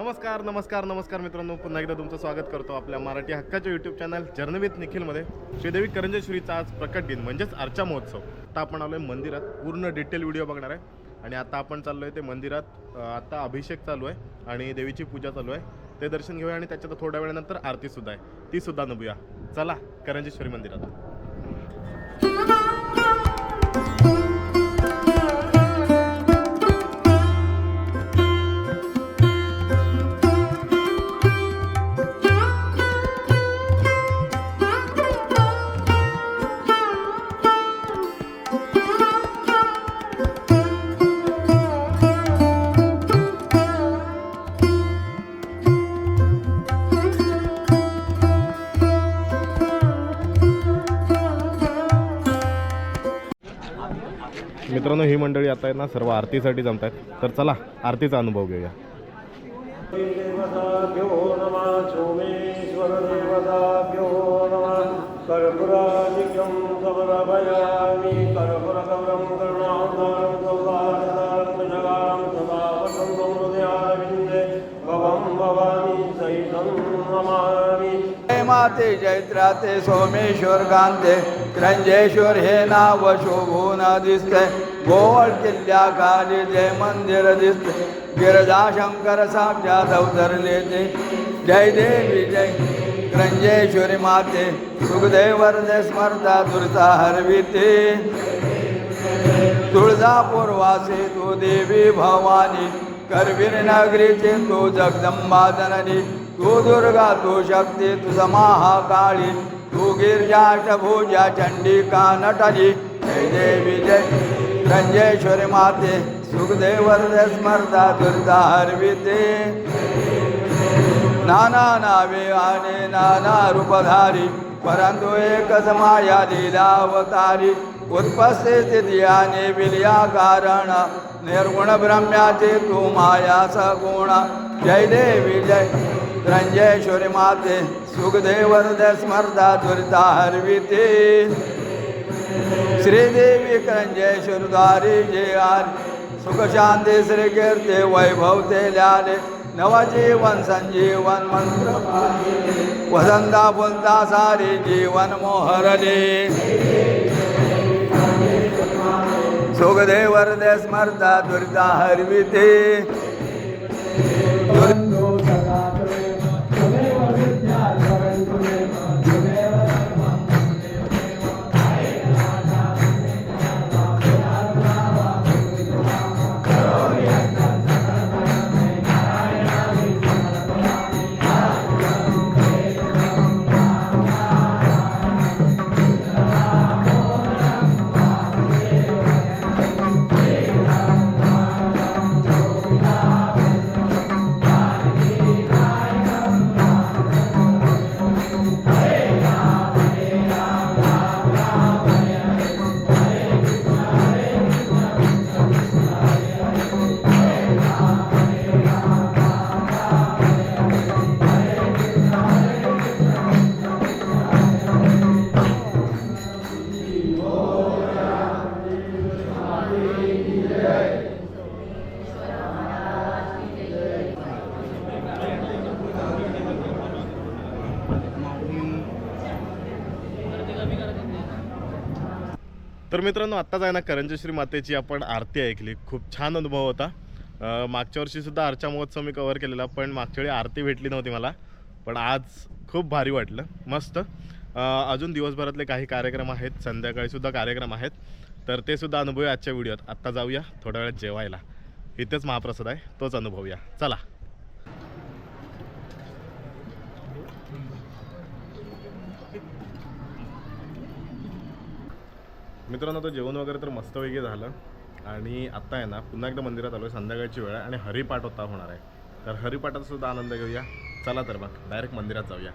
नमस्कार नमस्कार नमस्कार मित्रांनो. पुन्हा एकदा तुमचं स्वागत करतो आपल्या मराठी हक्काच्या यूट्यूब चॅनल जर्नविथ निखिलमध्ये श्रीदेवी करंजेश्वरीचा आज प्रकट दिन म्हणजेच अर्चा महोत्सव. आता आपण आलो आहे मंदिरात. पूर्ण डिटेल व्हिडिओ बघणार आहे. आणि आता आपण चाललो आहे ते मंदिरात. आता अभिषेक चालू आहे आणि देवीची पूजा चालू आहे. ते दर्शन घेऊया आणि त्याच्यात थोड्या वेळानंतर आरतीसुद्धा आहे. तीसुद्धा नभूया चला करंजेश्वरी मंदिरात. मित्रांनो ही मंडळी आता आहे ना सर्व आरतीसाठी जमत आहेत तर चला आरतीचा अनुभव घेऊया. भवानी माते जैत्राते सोमेश्वर गांते क्रंजेश्वर हे नाव शोभून दिसते गोवळ किल्ल्या खाली जय मंदिर दिसते गिरजा शंकर साक्षात अवतरले ते जय। देवी जय रंजेश्वरी माते। सुखदेवर स्मरता दुर्ता हरविते। तुळजापूर वासी तू देवी भवानी। करवीर नगरीचे तू जगदंबा जननी तू दुर्गा तू शक्ती तू महाकाळी तू गिरजाष्टभुजा चंडिका नटली जय देवी जय। गंजेश्वरी माते सुखदेवर स्मरता दुर्गा हरविते। नाना नावे आणि नाना रूपधारी परंतु एकच माया लीलावतारी। उत्पस्थिती आणि विलया कारण निर्गुण ब्रह्म्याचे तू माया सगुण। जय देवी जय। रंजेश्वरी माते सुखदेवर स्मरता दुर्ता हरविते। श्रीदेवी करंजेश्वर शिरुदारी जे आले सुख शांती श्री कीर्ती वैभव ते ल्याले नवजीवन संजीवन मंत्र वसंता फुलता सारी जीवन मोहरले. सुखदेवर दे स्मरता दुर्गा हरविते. तर मित्रांनो आत्ताच आहे ना करंजेश्वरी मातेची आपण आरती ऐकली. खूप छान अनुभव होता. मागच्या वर्षीसुद्धा आरच्या अर्चा महोत्सव मी कवर केलेला पण मागच्या वेळी आरती भेटली नव्हती मला. पण आज खूप भारी वाटलं. मस्त. अजून दिवसभरातले काही कार्यक्रम आहेत. संध्याकाळीसुद्धा कार्यक्रम आहेत. तर ते सुद्धा अनुभव आजच्या व्हिडिओत. आत्ता जाऊया थोड्या वेळात जेवायला. इथेच महाप्रसाद आहे. तोच अनुभवूया. चला. मित्रांनो तर जेवण वगैरे तर मस्तपैकी झालं. आणि आत्ता आहे ना पुन्हा एकदा मंदिरात आलो आहे संध्याकाळची वेळ आहे आणि हरिपाठ होता होणार आहे. तर हरिपाठाचा सुद्धा आनंद घेऊया. चला तर मग डायरेक्ट मंदिरात जाऊया.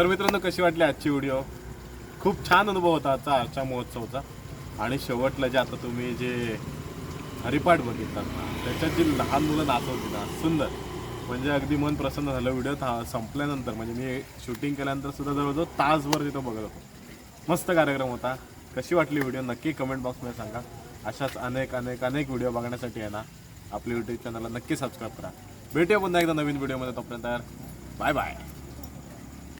तर मित्रांनो कशी वाटली आजची व्हिडिओ खूप छान अनुभव होता आजचा आजच्या महोत्सवचा. आणि शेवटला जे आता तुम्ही जे हरिपाठ बघितला ना त्याच्यात जी लहान मुलं नाचवती ना सुंदर. म्हणजे अगदी मन प्रसन्न झालं. व्हिडिओ था संपल्यानंतर म्हणजे मी शूटिंग केल्यानंतर सुद्धा जवळजवळ तासभर तिथं बघत होतो. मस्त कार्यक्रम होता. कशी वाटली व्हिडिओ नक्की कमेंट बॉक्समध्ये सांगा. अशाच अनेक अनेक अनेक व्हिडिओ बघण्यासाठी आहे ना आपल्या यूट्यूब चॅनलला नक्की सबस्क्राईब करा. भेटूया पुन्हा एकदा नवीन व्हिडिओमध्ये तोपर्यंत बाय बाय